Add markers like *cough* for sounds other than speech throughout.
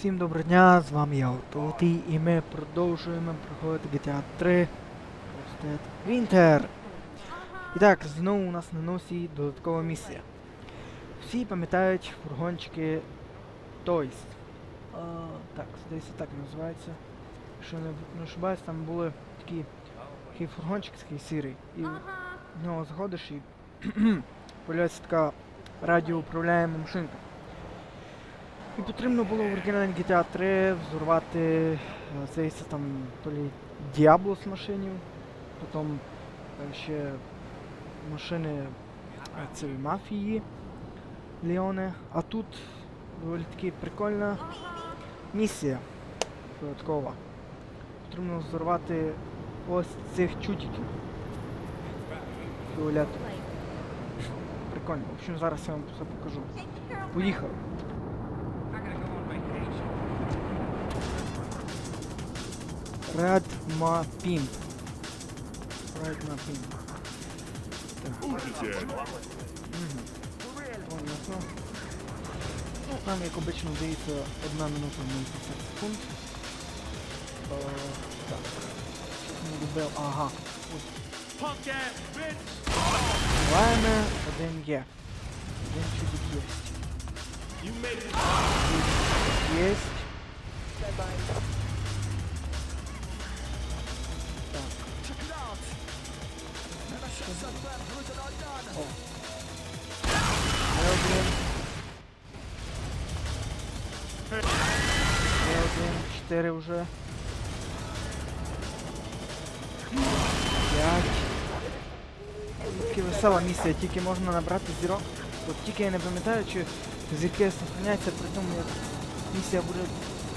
Всім доброго дня, з вами я Толотий і ми продовжуємо проходити GTA 3 Frosted Winter. І так, знову у нас на носі додаткова місія. Всі пам'ятають фургончики Toys. А, так, здається так називається. Якщо не, ошибаюсь, там були такі, такий фургончик такий сірий. І в нього заходиш і *clears throat* появляється така радіоуправляєма машинка. І потрібно було в оригінальній GTA 3 взорвати цей там то лі Діабло з машинів, потім е, ще машини е, цієї мафії Леоне. А тут доволі таки прикольна місія додаткова. Потрібно взорвати ось цих чутіків. Фіолетових. Прикольно. В общем, зараз я вам все покажу. Поїхали. Red Ma Pimp. Red Ma Pimp. Так. Мгм. Понятно. Ну, там, як обично, здається, 1 минута 50 секунд. Е, так. Не любив. Ага. Ось. У один є. Один чудик єсть. Один. Чотири вже. П'ять. Тільки весела місія, тільки можна набрати зірок. От тільки я не пам'ятаю, чи зірки сохраняються при тому, як місія буде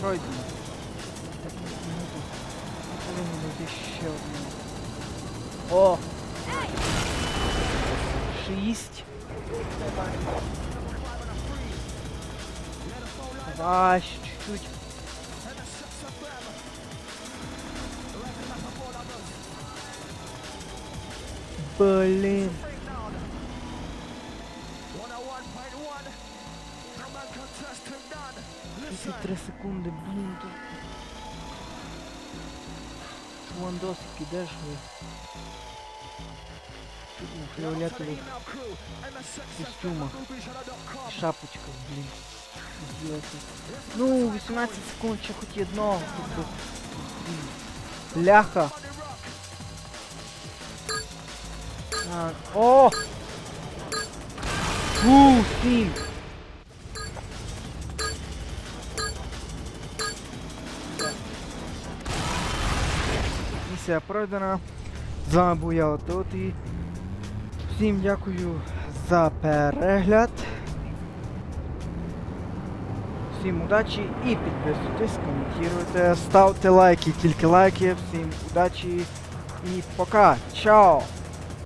пройдена. Так, минуту. Повинні знайти ще одну. О! Шість. Давай, ще чуть-чуть. Блин. 33 секунди, блін, тут. Вандосики, де ж ви? На фіолетових. Шапочка, блін. Здається. Ну, 18 секунд ще хоч одного. тут Ляха. А, о! Фу, сім. Місія пройдена. З вами був я Отут і всім дякую за перегляд. Всім удачі і підписуйтесь, коментуйте, ставте лайки, тільки лайки. Всім удачі і пока. Чао!